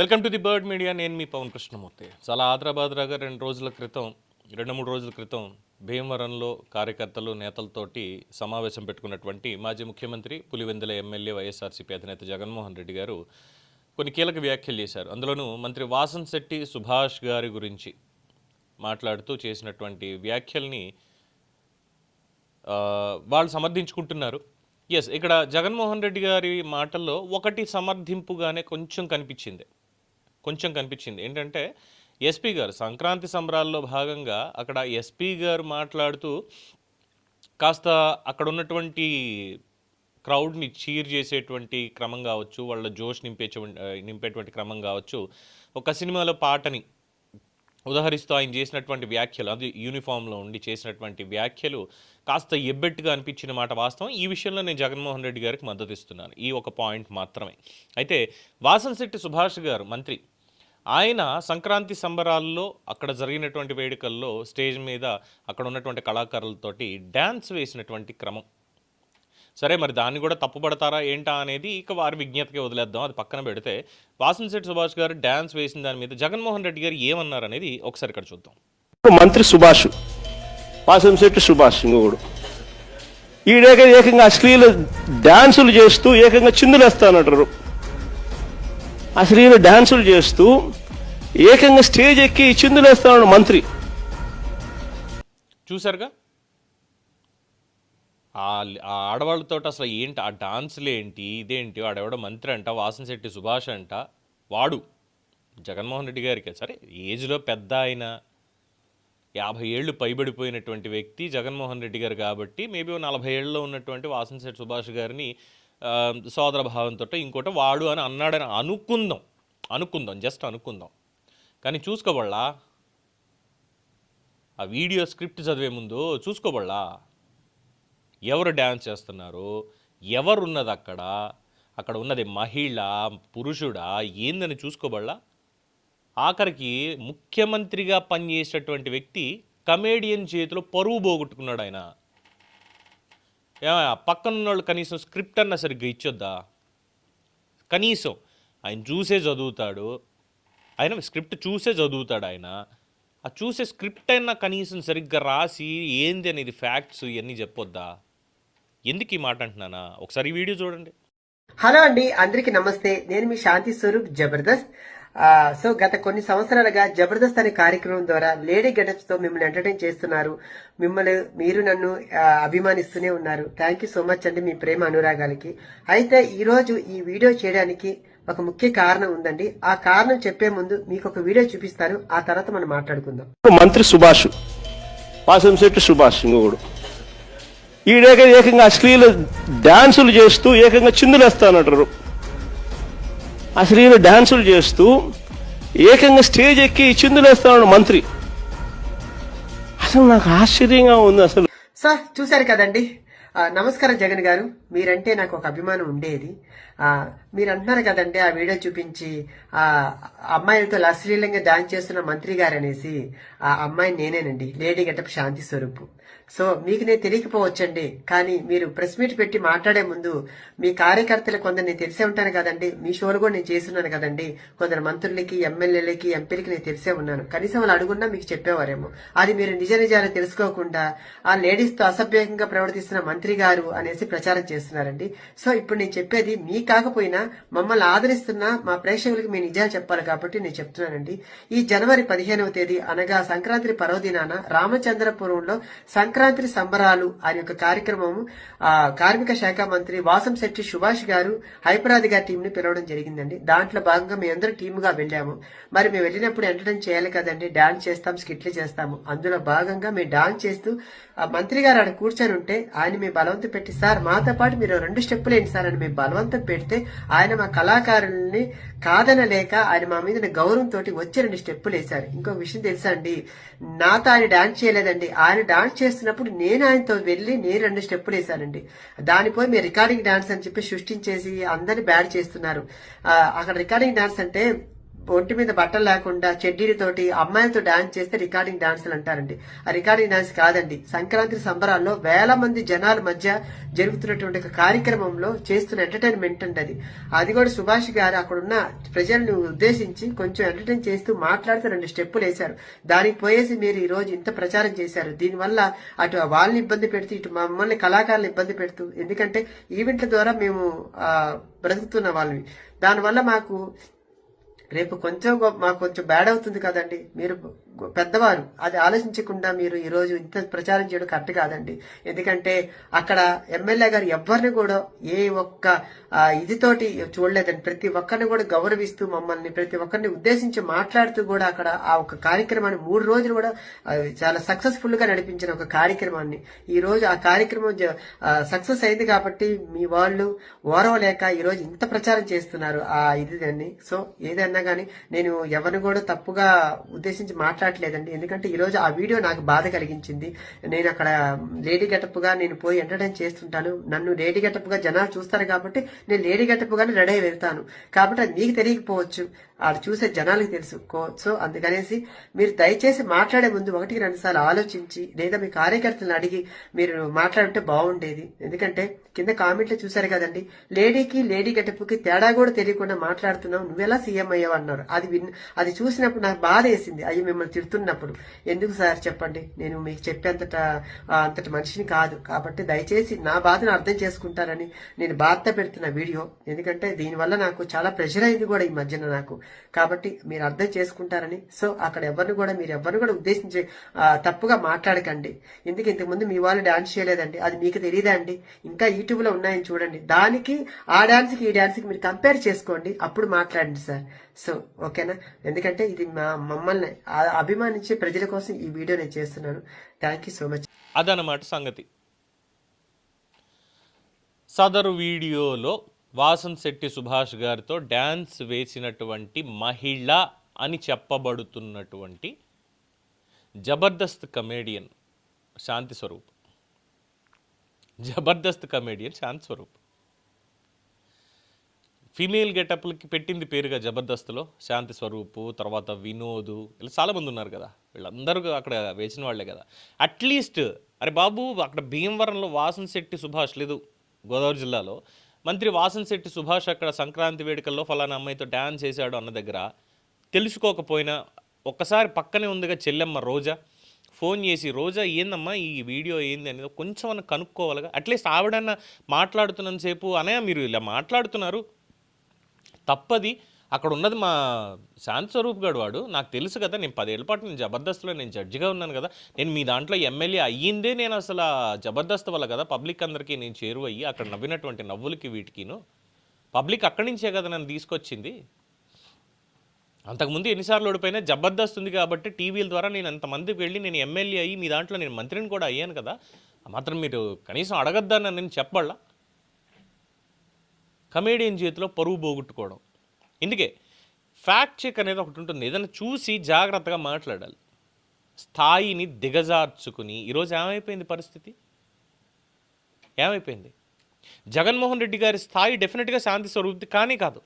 Welcome to the bird media. నేను మీ పవన్ కృష్ణమూర్తి. చాలా ఆదరాబాద్రాగా రెండు రోజుల క్రితం రెండు మూడు రోజుల క్రితం భీమవరంలో కార్యకర్తలు నేతలతోటి సమావేశం పెట్టుకున్నటువంటి మాజీ ముఖ్యమంత్రి పులివెందుల ఎమ్మెల్యే వైఎస్ఆర్సీపీ అధినేత జగన్మోహన్ రెడ్డి గారు కొన్ని కీలక వ్యాఖ్యలు చేశారు. అందులోనూ మంత్రి వాసన్ శెట్టి సుభాష్ గారి గురించి మాట్లాడుతూ చేసినటువంటి వ్యాఖ్యల్ని వాళ్ళు సమర్థించుకుంటున్నారు. ఎస్ ఇక్కడ జగన్మోహన్ రెడ్డి గారి మాటల్లో ఒకటి సమర్థింపుగానే కొంచెం కనిపించింది. కొంచెం కనిపించింది. ఏంటంటే ఎస్పీ గారు సంక్రాంతి సంబరాల్లో భాగంగా అక్కడ ఎస్పీ గారు మాట్లాడుతూ కాస్త అక్కడ ఉన్నటువంటి క్రౌడ్ని చీర్ చేసేటువంటి క్రమం కావచ్చు వాళ్ళ జోష్ నింపే నింపేటువంటి క్రమం కావచ్చు ఒక సినిమాలో పాటని ఉదాహరిస్తూ ఆయన చేసినటువంటి వ్యాఖ్యలు అది యూనిఫామ్లో ఉండి చేసినటువంటి వ్యాఖ్యలు కాస్త ఎబ్బెట్టుగా అనిపించిన మాట వాస్తవం. ఈ విషయంలో నేను జగన్మోహన్ రెడ్డి గారికి మద్దతు ఇస్తున్నాను. ఈ ఒక పాయింట్ మాత్రమే. అయితే వాసంశెట్టి సుభాష్ గారు మంత్రి ఆయన సంక్రాంతి సంబరాల్లో అక్కడ జరిగినటువంటి వేడుకల్లో స్టేజ్ మీద అక్కడ ఉన్నటువంటి కళాకారులతోటి డ్యాన్స్ వేసినటువంటి క్రమం. సరే మరి దాన్ని కూడా తప్పుపడతారా ఏంటా అనేది ఇక వారి విజ్ఞతకే వదిలేద్దాం. అది పక్కన పెడితే వాసంశెట్టి సుభాష్ గారు డ్యాన్స్ వేసిన దాని మీద జగన్మోహన్ రెడ్డి గారు ఏమన్నారు అనేది ఒకసారి ఇక్కడ చూద్దాం. మంత్రి సుభాష్ వాసంశెట్టి సుభాష్ ఇంకొకడు. ఈడేక ఏకంగా అశ్లీల డ్యాన్సులు చేస్తూ ఏకంగా చిందులేస్తానంటారు. అశ్లీల డాన్సులు చేస్తూ ఏకంగా స్టేజ్ ఎక్కి చిందులేస్తున్నాడు మంత్రి. చూసారుగా ఆ ఆడవాళ్ళతో అసలు ఏంటి ఆ డాన్సులు ఏంటి ఇదేంటి వాడెవడో మంత్రి అంట వాసనశెట్టి సుభాష్ అంట వాడు జగన్మోహన్ రెడ్డి గారికి. సరే ఏజ్లో పెద్ద ఆయన యాభై ఏళ్ళు పైబడిపోయినటువంటి వ్యక్తి జగన్మోహన్ రెడ్డి గారు కాబట్టి మేబీ నలభై ఏళ్ళలో ఉన్నటువంటి వాసనశెట్టి సుభాష్ గారిని సోదర భావంతో ఇంకోటి వాడు అని అన్నాడని అనుకుందాం. అనుకుందాం జస్ట్ అనుకుందాం. కానీ చూసుకోబళ్ళా ఆ వీడియో స్క్రిప్ట్ చదివే ముందు చూసుకోబళ్ళా ఎవరు డ్యాన్స్ చేస్తున్నారు? ఎవరున్నది అక్కడ? అక్కడ ఉన్నది మహిళ పురుషుడా? ఏందని చూసుకోబళ్ళా ఆఖరికి ముఖ్యమంత్రిగా పనిచేసేటటువంటి వ్యక్తి కమేడియన్ చేతిలో పరువు పోగొట్టుకున్నాడు ఆయన. పక్కన ఉన్న వాళ్ళు కనీసం స్క్రిప్ట్ అన్న సరిగ్గా ఇచ్చొద్దా? కనీసం. ఆయన చూసే చదువుతాడు. ఆయన స్క్రిప్ట్ చూసే చదువుతాడు ఆయన. ఆ చూసే స్క్రిప్ట్ అయినా కనీసం సరిగ్గా రాసి ఏంది అనేది ఫ్యాక్ట్స్ ఇవన్నీ చెప్పొద్దా? ఎందుకు ఈ మాట అంటున్నానా? ఒకసారి ఈ వీడియో చూడండి. హలో అండి అందరికీ నమస్తే. నేను మీ శాంతి స్వరూప్ జబర్దస్త్. సో గత కొన్ని సంవత్సరాలుగా జబర్దస్త్ అనే కార్యక్రమం ద్వారా లేడీ గెటప్స్తో మిమ్మల్ని ఎంటర్టైన్ చేస్తున్నారు. మిమ్మల్ని మీరు నన్ను అభిమానిస్తూనే ఉన్నారు. థ్యాంక్ యూ సో మచ్ అండి మీ ప్రేమ అనురాగాలకి. అయితే ఈ రోజు ఈ వీడియో చేయడానికి ఒక ముఖ్య కారణం ఉందండి. ఆ కారణం చెప్పే ముందు మీకు ఒక వీడియో చూపిస్తాను. ఆ తర్వాత మనం మాట్లాడుకుందాం. మంత్రి సుభాష్ వాసంశెట్టి సుభాష్ ఇంకొకడు. ఈడేక ఏకంగా అశ్లీల డాన్సులు చేస్తూ ఏకంగా చిందులేస్తానంటారు. అసలు డాన్సులు చేస్తూ ఏకంగా స్టేజ్ ఎక్కి చిందులేస్తున్నాడు మంత్రి. అసలు నాకు ఆశ్చర్యంగా ఉంది అసలు. సార్ చూశారు కదండి. నమస్కారం జగన్ గారు. మీరంటే నాకు ఒక అభిమానం ఉండేది. మీరు అంటున్నారు కదండి ఆ వీడియో చూపించి ఆ అమ్మాయిలతో అశ్లీలంగా డాన్స్ చేస్తున్న మంత్రి గారు అనేసి ఆ అమ్మాయి నేనేనండి lady getup Shanti Swaroop. So మీకు నేను తెలియకపోవచ్చండి కానీ మీరు ప్రెస్ మీట్ పెట్టి మాట్లాడే ముందు మీ కార్యకర్తలు కొందరు నేను తెలిసే ఉంటాను కదండి మీ షోలు కూడా నేను చేస్తున్నాను కదండి కొందరు మంత్రులకి ఎమ్మెల్యేలకి ఎంపీలకి నేను తెలిసే ఉన్నాను. కనీసం వాళ్ళు అడుగున్నా మీకు చెప్పేవారేమో. అది మీరు నిజ నిజాలు తెలుసుకోకుండా ఆ లేడీస్తో అసభ్యంగా ప్రవర్తిస్తున్న మంత్రి గారు అనేసి ప్రచారం చేస్తున్నారండి. సో ఇప్పుడు నేను చెప్పేది మీ కాకపోయినా మమ్మల్ని ఆదరిస్తున్న మా ప్రేక్షకులకి మీ నిజాలు చెప్పాలి కాబట్టి నేను చెప్తున్నానండి. ఈ జనవరి పదిహేనవ తేదీ అనగా సంక్రాంతి పర్వదినాన రామచంద్రపురంలో సంక్రాంతి సంబరాలు అనే ఒక కార్యక్రమం కార్మిక శాఖ మంత్రి వాసం శెట్టి సుభాష్ గారు హైపరాది గారి టీం ని పిలవడం జరిగిందండి. దాంట్లో భాగంగా మేము అందరూ టీమ్ వెళ్ళాము. మరి మేము వెళ్ళినప్పుడు ఎంటర్టైన్ చేయాలి కదండి డాన్స్ చేస్తాం స్కిట్లు చేస్తాము. అందులో భాగంగా మేము డాన్స్ చేస్తూ ఆ మంత్రి గారు ఆడ కూర్చొని ఉంటే ఆయన మీ బలవంతం పెట్టి సార్ మాతో పాటు మీరు రెండు స్టెప్పులు ఏంటి సార్ అని మేము బలవంతం పెడితే ఆయన మా కళాకారుల్ని కాదనలేక ఆయన మా మీద గౌరవంతో వచ్చి రెండు స్టెప్పులు వేశారు. ఇంకొక విషయం తెలుసా అండి నాతో ఆయన డాన్స్ చేయలేదండి. ఆయన డాన్స్ చేస్తున్నప్పుడు నేను ఆయనతో వెళ్ళి నేను రెండు స్టెప్పులు వేశానండి. దానిపై మీరు రికార్డింగ్ డాన్స్ అని చెప్పి సృష్టించేసి అందరిని బ్యాడ్ చేస్తున్నారు. అక్కడ రికార్డింగ్ డాన్స్ అంటే ఒంటి మీద బట్టలు లేకుండా చెడ్డీలతోటి అమ్మాయిలతో డాన్స్ చేస్తే రికార్డింగ్ డాన్సులు అంటారండి. ఆ రికార్డింగ్ డాన్స్ కాదండి. సంక్రాంతి సంబరాల్లో వేల మంది జనాల మధ్య జరుగుతున్నటువంటి ఒక కార్యక్రమంలో చేస్తున్న ఎంటర్టైన్మెంట్ అండి అది. అది కూడా సుభాష్ గారు అక్కడున్న ప్రజలను ఉద్దేశించి కొంచెం ఎంటర్టైన్ చేస్తూ మాట్లాడుతూ రెండు స్టెప్పులు వేశారు. దానికి పోయేసి మీరు ఈ రోజు ఇంత ప్రచారం చేశారు. దీనివల్ల అటు వాళ్ళని ఇబ్బంది పెడుతూ ఇటు మమ్మల్ని కళాకారులు ఇబ్బంది పెడుతూ ఎందుకంటే ఈవెంట్ల ద్వారా మేము బ్రతుకుతున్న వాళ్ళని దానివల్ల మాకు రేపు కొంచెం మాకు కొంచెం బ్యాడ్ అవుతుంది కదండి. మీరు పెద్దవారు. అది ఆలోచించకుండా మీరు ఈరోజు ఇంత ప్రచారం చేయడం కరెక్ట్ కాదండి. ఎందుకంటే అక్కడ ఎమ్మెల్యే గారు ఎవరిని కూడా ఏ ఒక్క ఇదితోటి చూడలేదండి. ప్రతి ఒక్కరిని కూడా గౌరవిస్తూ మమ్మల్ని ప్రతి ఒక్కరిని ఉద్దేశించి మాట్లాడుతూ కూడా అక్కడ ఆ ఒక కార్యక్రమాన్ని మూడు రోజులు కూడా చాలా సక్సెస్ఫుల్గా నడిపించిన ఒక కార్యక్రమాన్ని. ఈ రోజు ఆ కార్యక్రమం సక్సెస్ అయింది కాబట్టి మీ వాళ్ళు ఓరవలేక ఈరోజు ఇంత ప్రచారం చేస్తున్నారు ఆ ఇది దాన్ని సో ఏదన్నా కానీ నేను ఎవరిని కూడా తప్పుగా ఉద్దేశించి మాట్లాడలేదండి ఎందుకంటే ఈ రోజు ఆ వీడియో నాకు బాధ కలిగించింది. నేను అక్కడ లేడీ గెటప్గా నేను పోయి ఎంటర్టైన్ చేస్తుంటాను. నన్ను లేడీ గెటప్గా జనాలు చూస్తారు కాబట్టి నేను లేడీ గెటప్గానే రెడీ అయి వెళ్తాను. కాబట్టి అది నీకు తెలియకపోవచ్చు. వాళ్ళు చూసే జనాలకు తెలుసు. కో- సో అందుకనేసి మీరు దయచేసి మాట్లాడే ముందు ఒకటికి రెండు సార్లు ఆలోచించి లేదా మీ కార్యకర్తలను అడిగి మీరు మాట్లాడితే బాగుండేది. ఎందుకంటే కింద కామెంట్లు చూశారు కదండి లేడీకి లేడీ గెటప్కి తేడా కూడా తెలియకుండా మాట్లాడుతున్నావు నువ్వెలా సీఎం అయ్యావు అన్నారు. అది విన్ అది చూసినప్పుడు నాకు బాధ వేసింది. అయ్యి మిమ్మల్ని తిడుతున్నప్పుడు. ఎందుకు సార్ చెప్పండి? నేను మీకు చెప్పేంతట అంతటి మనిషిని కాదు. కాబట్టి దయచేసి నా బాధను అర్థం చేసుకుంటారని నేను బాధ పెడుతున్న వీడియో. ఎందుకంటే దీనివల్ల నాకు చాలా ప్రెషర్ అయింది కూడా ఈ మధ్యన నాకు. కాబట్టి మీరు అర్థం చేసుకుంటారని. సో అక్కడ ఎవరిని కూడా మీరు ఎవరిని కూడా ఉద్దేశించి తప్పుగా మాట్లాడకండి. ఎందుకు ఇంతకుముందు మీ వాళ్ళు డాన్స్ చేయలేదండి? అది మీకు తెలియదా అండి? ఇంకా యూట్యూబ్లో ఉన్నాయని చూడండి. దానికి ఆ డాన్స్కి ఈ డాన్స్కి మీరు కంపేర్ చేసుకోండి. అప్పుడు మాట్లాడండి సార్. సో ఓకేనా? ఎందుకంటే ఇది మా మమ్మల్ని అభిమానించే ప్రజల కోసం ఈ వీడియో నేను చేస్తున్నాను. Thank you so much. అదనమాట సంగతి. సదరు వీడియోలో వాసన్ శెట్టి సుభాష్ గారితో డ్యాన్స్ వేసినటువంటి మహిళ అని చెప్పబడుతున్నటువంటి Jabardasth comedian Shanti Swaroop. Jabardasth comedian Shanti Swaroop. Female గెటప్లకి పెట్టింది పేరుగా జబర్దస్త్లో శాంతి స్వరూపు తర్వాత వినోదు ఇలా చాలామంది ఉన్నారు కదా. వీళ్ళందరూ అక్కడ వేసిన వాళ్ళే కదా. అట్లీస్ట్ అరే బాబు అక్కడ భీమవరంలో వాసన్ శెట్టి సుభాష్ లేదు గోదావరి జిల్లాలో. మంత్రి వాసన్శెట్టి సుభాష్ అక్కడ సంక్రాంతి వేడుకల్లో ఫలానా అమ్మాయితో డ్యాన్స్ చేశాడు అన్న దగ్గర తెలుసుకోకపోయినా ఒక్కసారి పక్కనే ఉందిగా చెల్లెమ్మ రోజా. ఫోన్ చేసి రోజా ఏందమ్మా ఈ వీడియో ఏంది? అనేది కొంచెం అన్న కనుక్కోవాలిగా. అట్లీస్ట్ ఆవిడన్నా మాట్లాడుతున్నంతసేపు అనయా మీరు ఇలా మాట్లాడుతున్నారు. తప్పది. అక్కడ ఉన్నది మా శాంత్ స్వరూప్ గడు వాడు. నాకు తెలుసు కదా నేను పదేళ్ళ పాటు నేను జబర్దస్త్లో నేను జడ్జిగా ఉన్నాను కదా. నేను మీ దాంట్లో ఎమ్మెల్యే అయ్యిందే నేను అసలు జబర్దస్త్ వల్ల కదా. పబ్లిక్ అందరికీ నేను చేరువయ్యి అక్కడ నవ్వినటువంటి నవ్వులకి వీటికిను. పబ్లిక్ అక్కడి నుంచే కదా నన్ను తీసుకొచ్చింది. అంతకుముందు ఎన్నిసార్లు ఓడిపోయినా జబర్దస్త్ ఉంది కాబట్టి టీవీల ద్వారా నేను అంతమందికి వెళ్ళి నేను ఎమ్మెల్యే అయ్యి మీ దాంట్లో నేను మంత్రిని కూడా అయ్యాను కదా. మాత్రం మీరు కనీసం అడగద్దని నేను చెప్పాలా? కమేడియన్ చేతిలో పరువు పోగొట్టుకోవడం. ఇందుకే ఫ్యాక్ట్ చెక్ అనేది ఒకటి ఉంటుంది. ఏదైనా చూసి జాగ్రత్తగా మాట్లాడాలి. స్థాయిని దిగజార్చుకుని. ఈరోజు ఏమైపోయింది పరిస్థితి? ఏమైపోయింది? జగన్మోహన్ రెడ్డి గారి స్థాయి డెఫినెట్గా శాంతి స్వరూప్తి కానీ కాదు.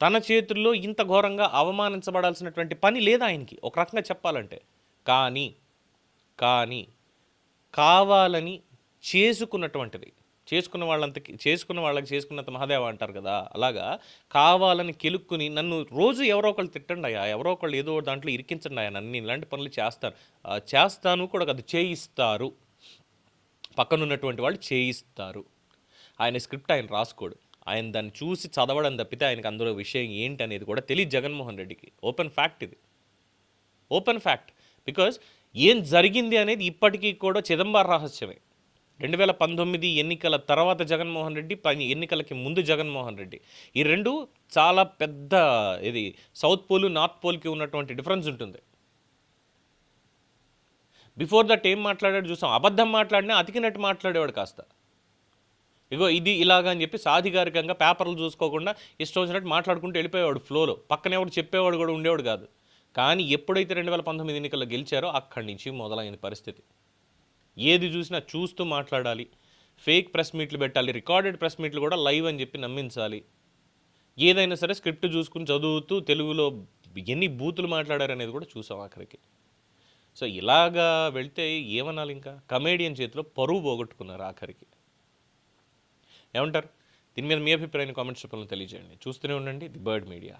తన చేతుల్లో ఇంత ఘోరంగా అవమానించబడాల్సినటువంటి పని లేదా ఆయనకి? ఒక రకంగా చెప్పాలంటే కానీ కానీ కావాలని చేసుకున్నటువంటిది. చేసుకున్న వాళ్ళంతకి చేసుకున్న వాళ్ళకి చేసుకున్నంత మహాదేవ అంటారు కదా అలాగా కావాలని కెలుక్కుని నన్ను రోజు ఎవరో ఒకళ్ళు తిట్టండి అయ్యా ఎవరో ఒకళ్ళు ఏదో దాంట్లో ఇరికించండి అయ్యా నన్ను ఇలాంటి పనులు చేస్తాను చేస్తాను కూడా కదా చేయిస్తారు. పక్కనున్నటువంటి వాళ్ళు చేయిస్తారు. ఆయన స్క్రిప్ట్ ఆయన రాసుకోడు. ఆయన దాన్ని చూసి చదవడం తప్పితే ఆయనకు అందులో విషయం ఏంటి అనేది కూడా తెలియదు జగన్మోహన్ రెడ్డికి. ఓపెన్ ఫ్యాక్ట్ ఇది. Open fact. బికాజ్ ఏం జరిగింది అనేది ఇప్పటికీ కూడా చిదంబర రహస్యమే. రెండు వేల పంతొమ్మిది ఎన్నికల తర్వాత జగన్మోహన్ రెడ్డి పని ఎన్నికలకి ముందు జగన్మోహన్ రెడ్డి. ఈ రెండు చాలా పెద్ద ఇది సౌత్ పోల్ నార్త్ పోల్కి ఉన్నటువంటి డిఫరెన్స్ ఉంటుంది. బిఫోర్ దట్ ఏం మాట్లాడాడు చూసాం. అబద్ధం మాట్లాడినా అతికినట్టు మాట్లాడేవాడు కాస్త. ఇగో ఇది ఇలాగా అని చెప్పి సాధికారికంగా పేపర్లు చూసుకోకుండా ఇష్టం వచ్చినట్టు మాట్లాడుకుంటూ వెళ్ళిపోయేవాడు ఫ్లోలో. పక్కన ఎవడు చెప్పేవాడు కూడా ఉండేవాడు కాదు. కానీ ఎప్పుడైతే రెండు వేల పంతొమ్మిది ఎన్నికల్లో గెలిచారో అక్కడి నుంచి మొదలైన పరిస్థితి. ఏది చూసినా చూస్తూ మాట్లాడాలి. ఫేక్ ప్రెస్ మీట్లు పెట్టాలి. రికార్డెడ్ ప్రెస్ మీట్లు కూడా లైవ్ అని చెప్పి నమ్మించాలి. ఏదైనా సరే స్క్రిప్ట్ చూసుకుని చదువుతూ తెలుగులో ఎన్ని బూతులు మాట్లాడారనేది కూడా చూసాం ఆఖరికి. సో ఇలాగా వెళ్తే ఏమనాలి ఇంకా? కమేడియన్ చేతిలో పరువు పోగొట్టుకున్నారు ఆఖరికి. ఏమంటారు? దీని మీద మీ అభిప్రాయాన్ని కామెంట్స్ రూపంలో తెలియజేయండి. చూస్తూనే ఉండండి ది బర్డ్ మీడియా.